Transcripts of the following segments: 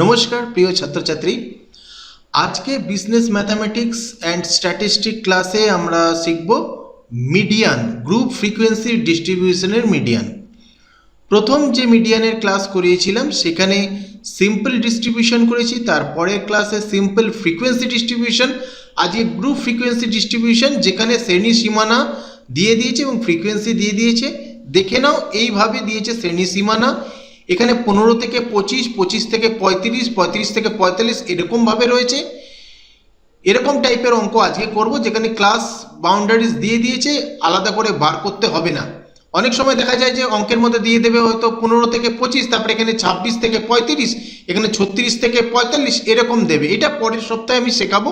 নমস্কার, প্রিয় ছাত্রছাত্রী। আজকে বিজনেস ম্যাথামেটিক্স অ্যান্ড স্ট্যাটিস্টিক ক্লাসে আমরা শিখব মিডিয়ান গ্রুপ ফ্রিকোয়েন্সি ডিস্ট্রিবিউশনের মিডিয়ান প্রথম যে মিডিয়ানের ক্লাস করিয়েছিলাম, সেখানে সিম্পল ডিস্ট্রিবিউশন করেছি, তারপরের ক্লাসে সিম্পল ফ্রিকোয়েন্সি ডিস্ট্রিবিউশন আজকে গ্রুপ ফ্রিকোয়েন্সি ডিস্ট্রিবিউশন যেখানে শ্রেণি সীমানা দিয়ে দিয়েছে এবং ফ্রিকোয়েন্সি দিয়ে দিয়েছে, দেখে নাও, এইভাবে দিয়েছে শ্রেণি সীমানা। এখানে পনেরো থেকে পঁচিশ পঁচিশ থেকে পঁয়ত্রিশ পঁয়ত্রিশ থেকে পঁয়তাল্লিশ এরকমভাবে রয়েছে। এরকম টাইপের অঙ্ক আজকে করব যেখানে ক্লাস বাউন্ডারিজ দিয়ে দিয়েছে, আলাদা করে বার করতে হবে না। অনেক সময় দেখা যায় যে অঙ্কের মধ্যে দিয়ে দেবে হয়তো পনেরো থেকে পঁচিশ, তারপরে এখানে ছাব্বিশ থেকে পঁয়ত্রিশ, এখানে ছত্রিশ থেকে পঁয়তাল্লিশ এরকম দেবে। এটা পরের সপ্তাহে আমি শেখাবো।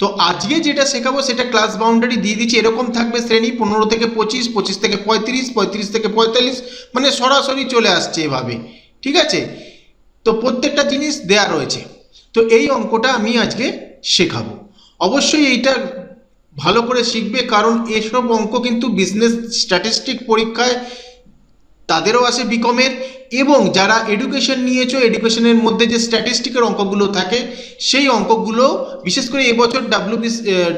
তো আজকে যেটা শেখাবো সেটা ক্লাস বাউন্ডারি দিয়ে দিচ্ছি। এরকম থাকবে শ্রেণি পনেরো থেকে পঁচিশ পঁচিশ থেকে পঁয়ত্রিশ পঁয়ত্রিশ থেকে পঁয়তাল্লিশ মানে সরাসরি চলে আসছে এভাবে। ঠিক আছে? তো প্রত্যেকটা জিনিস দেয়া রয়েছে। তো এই অঙ্কটা আমি আজকে শেখাবো। অবশ্যই এইটা ভালো করে শিখবে, কারণ এসব অঙ্ক কিন্তু বিজনেস স্ট্যাটিস্টিক পরীক্ষায় তাদেরও আসে বিকমের এবং যারা এডুকেশন নিয়েছো এডুকেশনের মধ্যে যে স্ট্যাটিস্টিকের অঙ্কগুলো থাকে, সেই অঙ্কগুলো, বিশেষ করে এবছর ডাব্লিউ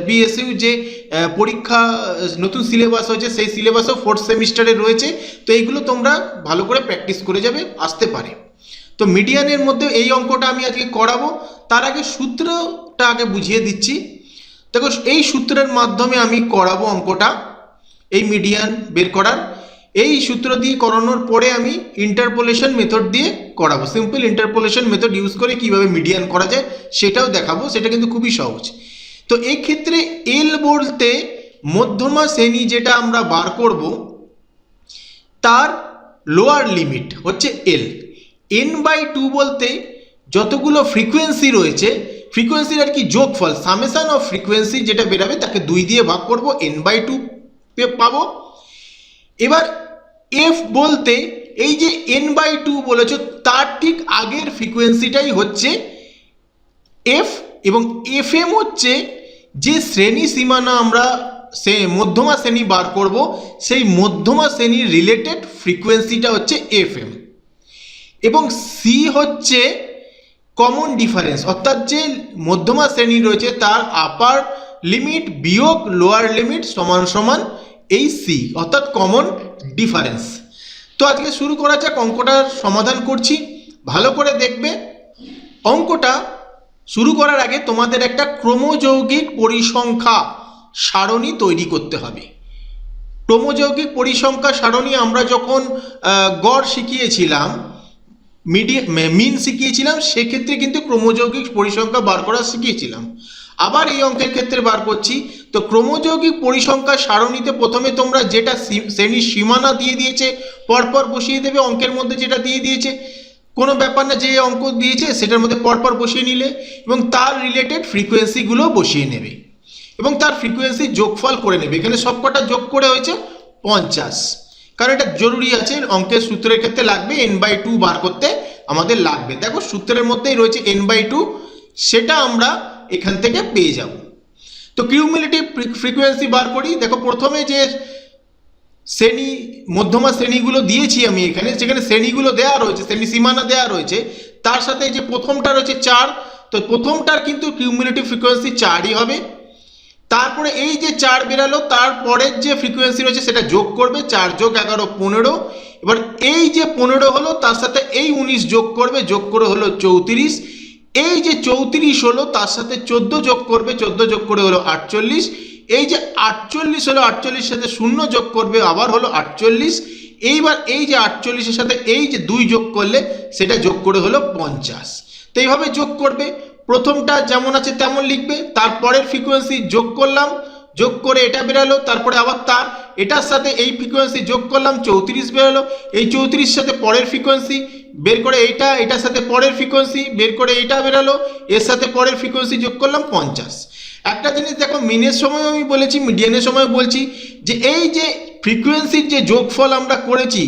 বিএসইউ যে পরীক্ষা নতুন সিলেবাস হয়েছে, সেই সিলেবাসও ফোর্থ সেমিস্টারে রয়েছে। তো এইগুলো তোমরা ভালো করে প্র্যাকটিস করে যাবে, আসতে পারে। তো মিডিয়ানের মধ্যে এই অঙ্কটা আমি আজকে করাবো। তার আগে সূত্রটা আগে বুঝিয়ে দিচ্ছি। দেখো, এই সূত্রের মাধ্যমে আমি করাবো অঙ্কটা। এই মিডিয়ান বের করার। এই সূত্র দিয়ে করানোর পরে আমি ইন্টারপোলেশন মেথড দিয়ে করাবো। সিম্পল ইন্টারপোলেশন মেথড ইউজ করে কীভাবে মিডিয়ান করা যায় সেটাও দেখাবো। সেটা কিন্তু খুবই সহজ। তো ক্ষেত্রে এল বলতে মধ্যমা শ্রেণি যেটা আমরা বার করব, তার লোয়ার লিমিট হচ্ছে এল এন বাই টু বলতে যতগুলো ফ্রিকোয়েন্সি রয়েছে ফ্রিকোয়েন্সির আর কি যোগফল সামেশন অফ ফ্রিকোয়েন্সি যেটা বেরাবে তাকে দুই দিয়ে ভাগ করব এন বাই টু পাবো। এবার এফ বলতে এই যে এন বাই টু বলেছ, তার ঠিক আগের ফ্রিকোয়েন্সিটাই হচ্ছে এফ এবং এফ এম হচ্ছে যে শ্রেণি সীমানা আমরা সে মধ্যমা শ্রেণি বার করব, সেই মধ্যমা শ্রেণির রিলেটেড ফ্রিকোয়েন্সিটা হচ্ছে এফ এম এবং সি হচ্ছে কমন ডিফারেন্স অর্থাৎ যে মধ্যমা শ্রেণি রয়েছে তার আপার লিমিট বিয়োগ লোয়ার লিমিট সমান সমান এই সি অর্থাৎ কমন ডিফারেন্স তো আজকে শুরু করা যাক, অঙ্কটার সমাধান করছি। ভালো করে দেখবে, অঙ্কটা শুরু করার আগে তোমাদের একটা ক্রমযৌগিক পরিসংখ্যা সারণী তৈরি করতে হবে। ক্রমযৌগিক পরিসংখ্যা সারণী আমরা যখন গড় শিখিয়েছিলাম মিডিয়া মিন শিখিয়েছিলাম, সেক্ষেত্রে কিন্তু ক্রমযৌগিক পরিসংখ্যা বার করা শিখিয়েছিলাম। আবার এই অঙ্কের ক্ষেত্রে বার করছি, তো ক্রমযৌগিক পরিসংখ্যা সারণীতে প্রথমে তোমরা যেটা শ্রেণির সীমানা দিয়ে দিয়েছে, পরপর বসিয়ে দেবে অঙ্কের মধ্যে যেটা দিয়ে দিয়েছে। কোনো ব্যাপার না যে অঙ্ক দিয়েছে, সেটার মধ্যে পরপর বসিয়ে নিলে এবং তার রিলেটেড ফ্রিকোয়েন্সিগুলো বসিয়ে নেবে। এবং তার ফ্রিকোয়েন্সি যোগফল করে নেবে। এখানে সবকটা যোগ করে হয়েছে পঞ্চাশ। কারণ এটা জরুরি আছে, অঙ্কের সূত্রের ক্ষেত্রে লাগবে এন বাই টু বার করতে আমাদের লাগবে। দেখো সূত্রের মধ্যেই রয়েছে এন বাই টু সেটা আমরা এখান থেকে পেয়ে যাব। তো কিউমিলেটিভ ফ্রিকোয়েন্সি বার করি। দেখো প্রথমে যে শ্রেণি, মধ্যমা শ্রেণীগুলো দিয়েছি আমি এখানে, সেখানে শ্রেণীগুলো দেওয়া রয়েছে, শ্রেণি সীমানা দেওয়া রয়েছে। তার সাথে যে প্রথমটা রয়েছে চার, তো প্রথমটার কিন্তু কিউমিলেটিভ ফ্রিকোয়েন্সি চারই হবে। তারপরে এই যে চার বেরালো তারপরের যে ফ্রিকোয়েন্সি রয়েছে সেটা যোগ করবে, চার যোগ এগারো, পনেরো। এবার এই যে পনেরো হলো, তার সাথে এই উনিশ যোগ করবে, যোগ করে হলো চৌত্রিশ। এই যে চৌত্রিশ হলো, তার সাথে চোদ্দ যোগ করবে, চোদ্দ যোগ করে হলো আটচল্লিশ। এই যে আটচল্লিশ হলো আটচল্লিশ সাথে শূন্য যোগ করবে, আবার হলো আটচল্লিশ। এইবার এই যে আটচল্লিশের সাথে এই যে দুই যোগ করলে, সেটা যোগ করে হলো পঞ্চাশ। তো এইভাবে যোগ করবে। প্রথমটা যেমন আছে তেমন লিখবে, তারপরের ফ্রিকোয়েন্সি যোগ করলাম, যোগ করে এটা বেরালো, তারপরে আবার তার, এটার সাথে এই ফ্রিকোয়েন্সি যোগ করলাম, চৌত্রিশ বেরোলো, এই চৌত্রিশ সাথে পরের ফ্রিকোয়েন্সি বের করে এইটা, এটার সাথে পরের ফ্রিকোয়েন্সি বের করে এইটা বেরালো, এর সাথে পরের ফ্রিকোয়েন্সি যোগ করলাম পঞ্চাশ। একটা জিনিস দেখো, মিনের সময় আমি বলেছি, মিডিয়ানের সময় বলছি, যে এই যে ফ্রিকোয়েন্সির যে যোগফল আমরা করেছি,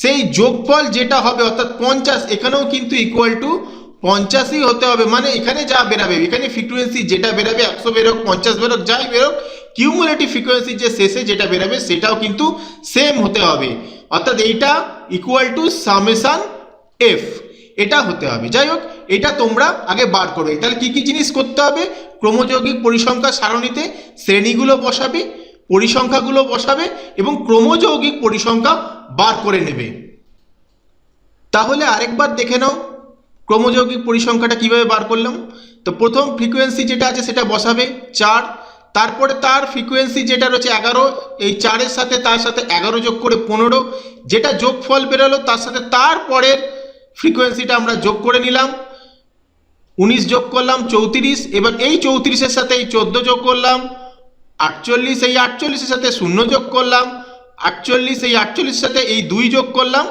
সেই যোগফল যেটা হবে, অর্থাৎ পঞ্চাশ, এখানেও কিন্তু ইকুয়াল টু পঞ্চাশই হতে হবে। মানে এখানে যা বেরাবে, এখানে ফ্রিকোয়েন্সি যেটা বেরাবে, একশো বেরোক, পঞ্চাশ বেরোক, যাই বেরোক কিউমুলেটিভ ফ্রিকোয়েন্সি যে শেষে যেটা বেরাবে, সেটাও কিন্তু সেম হতে হবে। অর্থাৎ এইটা ইকুয়াল টু সামেশান এফ এটা হতে হবে। যাই হোক, এটা তোমরা আগে বার করবে তাহলে কি কি জিনিস করতে হবে? ক্রমযৌগিক পরিসংখ্যা সারণীতে শ্রেণীগুলো বসাবে, পরিসংখ্যাগুলো বসাবে এবং ক্রমযৌগিক পরিসংখ্যা বার করে নেবে। তাহলে আরেকবার দেখে নাও। ক্রমযৌগিক পরিসংখ্যাটা কীভাবে বার করলাম? তো প্রথম ফ্রিকোয়েন্সি যেটা আছে সেটা বসাবে, চার। তারপরে তার ফ্রিকোয়েন্সি যেটা রয়েছে এগারো, এই চারের সাথে তার সাথে এগারো যোগ করে পনেরো। যেটা যোগফল বেরোলো, তার সাথে তারপরের ফ্রিকোয়েন্সিটা আমরা যোগ করে নিলাম। উনিশ যোগ করলাম, চৌত্রিশ। এবার এই চৌত্রিশের সাথে এই চোদ্দ যোগ করলাম। আটচল্লিশ, এই আটচল্লিশের সাথে শূন্য যোগ করলাম। আটচল্লিশ, এই আটচল্লিশের সাথে এই দুই যোগ করলাম।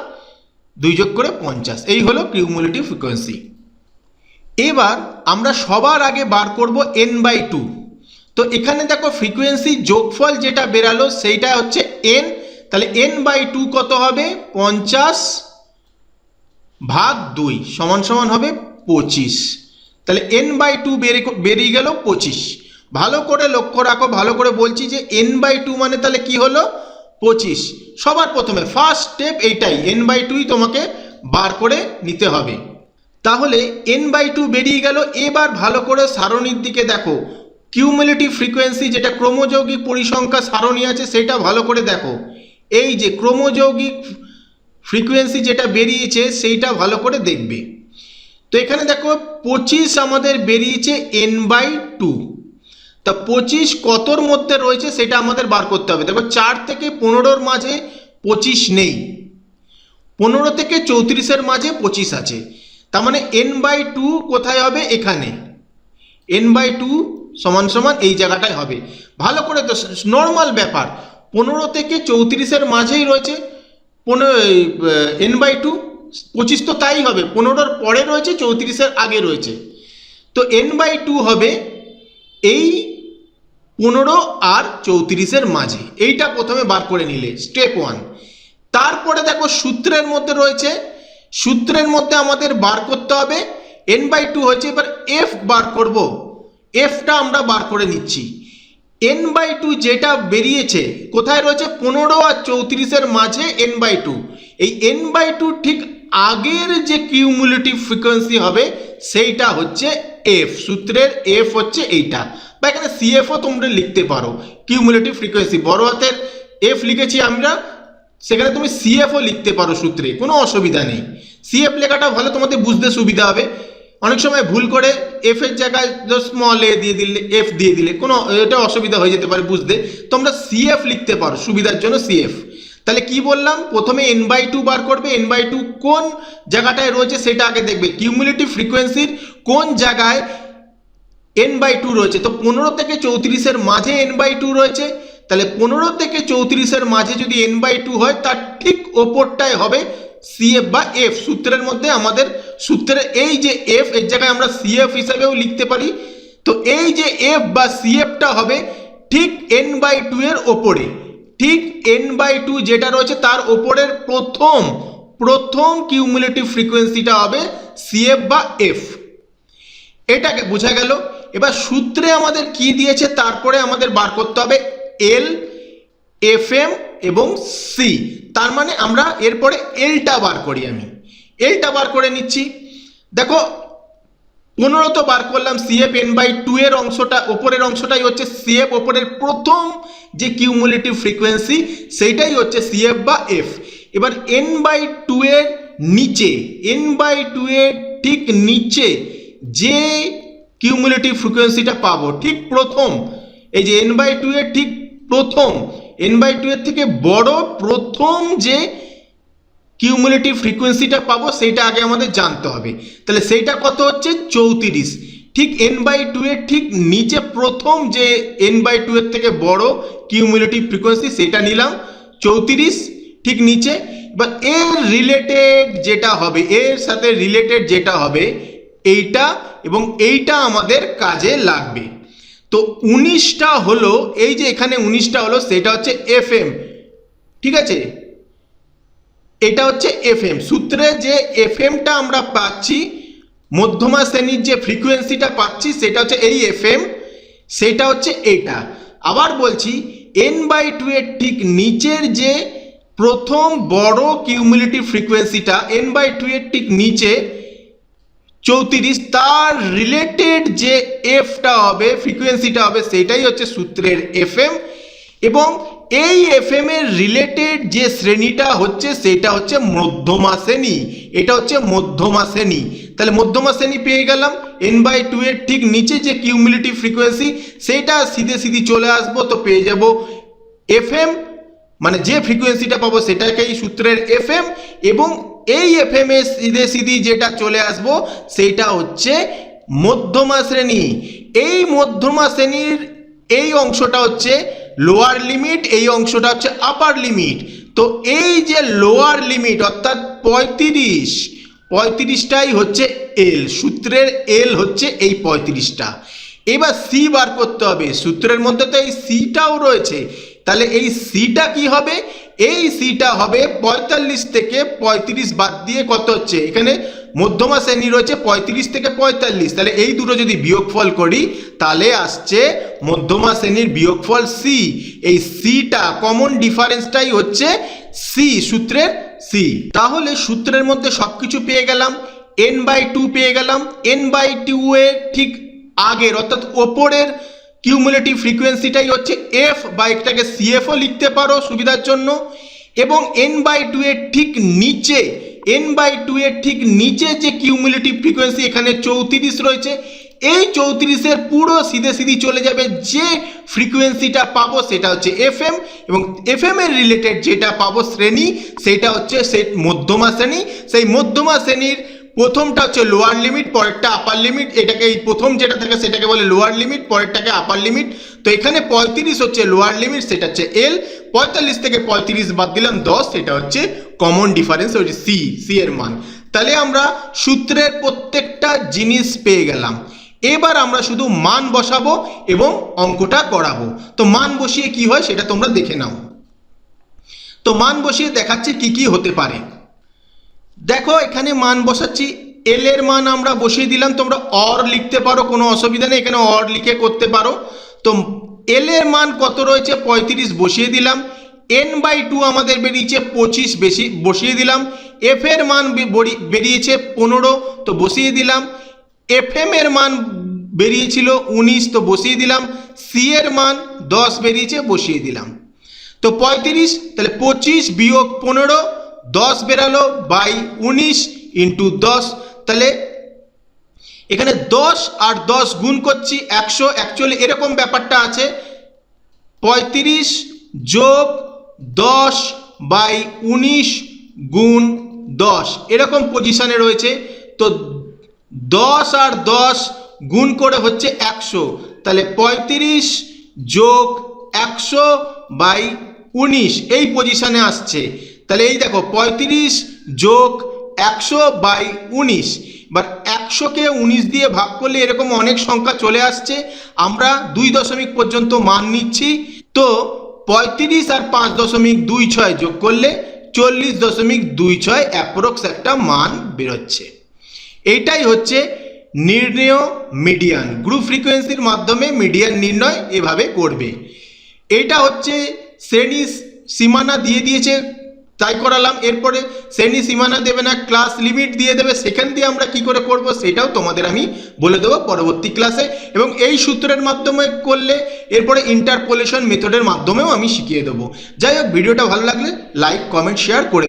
দুই যোগ করে পঞ্চাশ। এই হলো কিউমুলেটিভ ফ্রিকোয়েন্সি এবার আমরা সবার আগে বার করব এন বাই টু তো এখানে দেখো ফ্রিকোয়েন্সি যোগফল যেটা বেরালো সেইটা হচ্ছে এন তাহলে এন বাই টু কত হবে? পঞ্চাশ ভাগ দুই সমান সমান হবে পঁচিশ। তাহলে এন বাই টু বেরিয়ে গেল পঁচিশ। ভালো করে লক্ষ্য রাখো, ভালো করে বলছি যে এন বাই টু মানে তাহলে কি হলো? পঁচিশ। সবার প্রথমে ফার্স্ট স্টেপ এইটাই এন বাই টুই তোমাকে বার করে নিতে হবে। তাহলে এন বাই টু বেরিয়ে গেল, এবার ভালো করে সারণীর দিকে দেখো। কিউমুলেটিভ ফ্রিকোয়েন্সি যেটা ক্রমযৌগিক পরিসংখ্যা সারণী আছে, সেটা ভালো করে দেখো। এই যে ক্রমযৌগিক ফ্রিকোয়েন্সি যেটা বেরিয়েছে, সেইটা ভালো করে দেখবে। তো এখানে দেখো, পঁচিশ আমাদের বেরিয়েছে এন বাই টু তা পঁচিশ কতর মধ্যে রয়েছে সেটা আমাদের বার করতে হবে। দেখো, চার থেকে পনেরোর মাঝে পঁচিশ নেই। পনেরো থেকে চৌত্রিশের মাঝে পঁচিশ আছে। তার মানে এন বাই টু কোথায় হবে? এখানে। এন বাই টু সমান সমান এই জায়গাটায় হবে। ভালো করে তো নর্মাল ব্যাপার। পনেরো থেকে চৌত্রিশের মাঝেই রয়েছে। পনেরো এন বাই টু পঁচিশ তো তাই হবে। পনেরোর পরে রয়েছে, চৌত্রিশের আগে রয়েছে। তো এন বাই টু হবে এই পনেরো আর চৌত্রিশের মাঝে। এইটা প্রথমে বার করে নিলে স্টেপ ওয়ান তারপরে দেখো সূত্রের মধ্যে রয়েছে। সূত্রের মধ্যে আমাদের বার করতে হবে। এন বাই টু হচ্ছে, এবার এফ বার করব। এফটা আমরা বার করে নিচ্ছি। এন বাই টু যেটা বেরিয়েছে, কোথায় রয়েছে? পনেরো আর চৌত্রিশের মাঝে এন বাই টু এই এন বাই টু ঠিক আগের যে কিউমুলেটিভ ফ্রিকোয়েন্সি হবে, সেইটা হচ্ছে এফ সূত্রের এফ হচ্ছে এইটা। বা এখানে সিএফও তোমরা লিখতে পারো। কিউমুলেটিভ ফ্রিকোয়েন্সি বড় হাতের এফ লিখেছি আমরা, সেখানে তুমি সিএফও লিখতে পারো সূত্রে, কোনো অসুবিধা নেই। সিএফ লেখাটা ভালো, তোমাদের বুঝতে সুবিধা হবে। অনেক সময় ভুল করে এফ এর জায়গায় স্মল এ দিয়ে দিলে এফ দিয়ে দিলে, কোনো, এটা অসুবিধা হয়ে যেতে পারে বুঝতে। তোমরা সিএফ লিখতে পারো, সুবিধার জন্য সিএফ তাহলে কি বললাম? প্রথমে এন বাই টু বার করবে এন বাই টু কোন জায়গাটায় রয়েছে সেটা আগে দেখবে। কিউমুলেটিভ ফ্রিকোয়েন্সির কোন জায়গায় এন বাই টু রয়েছে। তো পনেরো থেকে চৌত্রিশের মাঝে এন বাই টু রয়েছে। তাহলে পনেরো থেকে চৌত্রিশের মাঝে যদি এন বাই টু হয়, তার ঠিক ওপরটায় হবে সিএফ বা এফ সূত্রের মধ্যে আমাদের সূত্রের এই যে এফ এর জায়গায় আমরা সিএফ হিসাবেও লিখতে পারি। তো এই যে এফ বা সিএফটা হবে ঠিক এন বাই টু এর ওপরে। ঠিক এন বাই টু যেটা রয়েছে, তার ওপরের প্রথম প্রথম কিউমুলেটিভ ফ্রিকোয়েন্সিটা হবে সিএফ বা এফ এটাকে বোঝা গেল। এবার সূত্রে আমাদের কি দিয়েছে? তারপরে আমাদের বার করতে হবে এল এফ এম এবং সি তার মানে আমরা এরপরে এলটা বার করি আমি। এলটা বার করে নিচ্ছি। দেখো, পনেরো তো বার করলাম সিএফ এন বাই টু এর অংশটা, ওপরের অংশটাই হচ্ছে সিএফ ওপরের প্রথম যে কিউমুলেটিভ ফ্রিকোয়েন্সি সেইটাই হচ্ছে সিএফ বা এফ এবার এন বাই টু এর নিচে এন বাই টু এর ঠিক নিচে যে কিউমুলেটিভ ফ্রিকোয়েন্সিটা পাবো। ঠিক প্রথম, এই যে এন বাই টু এর ঠিক প্রথম এন বাই টু এর থেকে বড় প্রথম যে কিউমুলেটিভ ফ্রিকোয়েন্সিটা পাবো, সেইটা আগে আমাদের জানতে হবে। তাহলে সেইটা কত হচ্ছে? চৌত্রিশ। ঠিক এন বাই টু এর ঠিক নিচে প্রথম যে এন বাই টু এর থেকে বড় কিউমুলেটিভ ফ্রিকোয়েন্সি সেটা নিলাম। চৌত্রিশ, ঠিক নিচে। বা এর রিলেটেড যেটা হবে, এর সাথে রিলেটেড যেটা হবে এইটা এবং এইটা আমাদের কাজে লাগবে। তো উনিশটা হলো, এই যে এখানে উনিশটা হলো, সেটা হচ্ছে এফ ঠিক আছে? এটা হচ্ছে এফ সূত্রে যে এফ এমটা আমরা পাচ্ছি, মধ্যমা শ্রেণির যে ফ্রিকোয়েন্সিটা পাচ্ছি, সেটা হচ্ছে এই এফ সেটা হচ্ছে এটা। আবার বলছি এন বাই টু এর ঠিক নিচের যে প্রথম বড় কিউমুলেটিভ ফ্রিকোয়েন্সিটা এন বাই টু এর ঠিক নিচে চৌত্রিশ, তার রিলেটেড যে এফটা হবে ফ্রিকোয়েন্সিটা হবে, সেটাই হচ্ছে সূত্রের এফএম এবং এই এফএম এর রিলেটেড যে শ্রেণীটা হচ্ছে, সেটা হচ্ছে মধ্যমা শ্রেণি এটা হচ্ছে মধ্যমা শ্রেণি তাহলে মধ্যমা শ্রেণি পেয়ে গেলাম। এন বাই টু এর ঠিক নিচে যে কিউমুলেটিভ ফ্রিকোয়েন্সি সেটা সিধে সিধি চলে আসব, তো পেয়ে যাব এফএম মানে যে ফ্রিকোয়েন্সিটা পাবো, সেটাকেই সূত্রের এফএম এবং এই এফএম এর সিধে সিধি যেটা চলে আসব, সেইটা হচ্ছে মধ্যমা শ্রেণি। এই মধ্যমা শ্রেণির এই অংশটা হচ্ছে লোয়ার লিমিট এই অংশটা হচ্ছে আপার লিমিট তো এই যে লোয়ার লিমিট অর্থাৎ পঁয়ত্রিশ, পঁয়ত্রিশটাই হচ্ছে এল সূত্রের এল হচ্ছে এই পঁয়ত্রিশটা। এবার সি বার করতে হবে। সূত্রের মধ্যে তো এই সিটাও রয়েছে। তাহলে এই সিটা কি হবে? এই সিটা হবে পঁয়তাল্লিশ থেকে পঁয়ত্রিশ বাদ দিয়ে কত হচ্ছে? এখানে মধ্যমা শ্রেণি রয়েছে পঁয়ত্রিশ থেকে পঁয়তাল্লিশ। তাহলে এই দুটো যদি বিয়োগফল করি, তাহলে আসছে মধ্যমা শ্রেণির বিয়োগফল সি এই সিটা কমন ডিফারেন্সটাই হচ্ছে সি সূত্রের সি তাহলে সূত্রের মধ্যে সব কিছু পেয়ে গেলাম এন বাই টু পেয়ে গেলাম এন বাই টু এর ঠিক আগের, অর্থাৎ ওপরের কিউমুলেটিভ ফ্রিকোয়েন্সিটাই হচ্ছে এফ বা এটাকে সিএফও লিখতে পারো সুবিধার জন্য। এবং এন বাই টু এর ঠিক নিচে এন বাই টু এর ঠিক নিচে যে কিউমুলেটিভ ফ্রিকোয়েন্সি এখানে চৌত্রিশ রয়েছে, এই চৌত্রিশের পুরো সিধে সিধি চলে যাবে যে ফ্রিকোয়েন্সিটা পাবো সেটা হচ্ছে এফ এম এবং এফএম এর রিলেটেড যেটা পাবো শ্রেণি, সেটা হচ্ছে সে মধ্যমা শ্রেণি। সেই মধ্যমা শ্রেণির প্রথমটা হচ্ছে লোয়ার লিমিট পরেরটা আপার লিমিট এটাকে এই প্রথম যেটা থাকে সেটাকে বলে লোয়ার লিমিট পরেরটাকে আপার লিমিট তো এখানে পঁয়ত্রিশ হচ্ছে লোয়ার লিমিট সেটা হচ্ছে এল পঁয়তাল্লিশ থেকে পঁয়ত্রিশ বাদ দিলাম দশ, সেটা হচ্ছে কমন ডিফারেন্স হচ্ছে সি সি এর মান। তাহলে আমরা সূত্রের প্রত্যেকটা জিনিস পেয়ে গেলাম। এবার আমরা শুধু মান বসাবো এবং অঙ্কটা করাবো। তো মান বসিয়ে কি হয় সেটা তোমরা দেখে নাও। তো মান বসিয়ে দেখাচ্ছে কি কি হতে পারে। দেখো, এখানে মান বসাচ্ছি। এল এর মান আমরা বসিয়ে দিলাম, তোমরা অর লিখতে পারো, কোনো অসুবিধা নেই, এখানে অর লিখে করতে পারো। তো এল এর মান কত রয়েছে? পঁয়ত্রিশ বসিয়ে দিলাম। এন বাই টু আমাদের বেরিয়েছে পঁচিশ বেশি, বসিয়ে দিলাম। এফ এর মান বেরিয়েছে পনেরো, তো বসিয়ে দিলাম। এফ এম এর মান বেরিয়েছিল উনিশ, তো বসিয়ে দিলাম। সি এর মান দশ বেরিয়েছে, বসিয়ে দিলাম। তো পঁয়ত্রিশ, তাহলে পঁচিশ বিয়োগ পনেরো দশ বেরালো বাই উনিশ ইন্টু দশ। তাহলে এখানে দশ আর দশ গুণ করছি একশো। অ্যাকচুয়ালি এরকম ব্যাপারটা আছে। পঁয়ত্রিশ যোগ দশ বাই উনিশ গুণ দশ। এরকম পজিশানে রয়েছে। তো দশ আর দশ গুণ করে হচ্ছে একশো। তাহলে পঁয়ত্রিশ যোগ একশো বাই উনিশ। এই পজিশানে আসছে। তাহলে এই দেখো পঁয়ত্রিশ যোগ একশো বাই উনিশ। বাট একশোকে উনিশ দিয়ে ভাগ করলে এরকম অনেক সংখ্যা চলে আসছে। আমরা দুই দশমিক পর্যন্ত মান নিচ্ছি। তো পঁয়ত্রিশ আর পাঁচ দশমিক দুই ছয় যোগ করলে চল্লিশ দশমিক দুই ছয় অ্যাপ্রক্স একটা মান বেরোচ্ছে। এইটাই হচ্ছে নির্ণেয় মিডিয়ান গ্রুপ ফ্রিকোয়েন্সির মাধ্যমে মিডিয়ান নির্ণয় এভাবে করবে। এটা হচ্ছে শ্রেণি সীমানা দিয়ে দিয়েছে তাই করালাম। এরপরে শ্রেণি সীমানা দেবে না ক্লাস লিমিট দিয়ে দেবে। সেখান দিয়ে আমরা কি করে করব সেটাও তোমাদের আমি বলে দেবো পরবর্তী ক্লাসে এবং এই সূত্রের মাধ্যমে করলে এরপরে ইন্টারপোলেশন মেথডের মাধ্যমেও আমি শিখিয়ে দেবো। যাই হোক, ভিডিওটা ভালো লাগলে লাইক কমেন্ট শেয়ার করে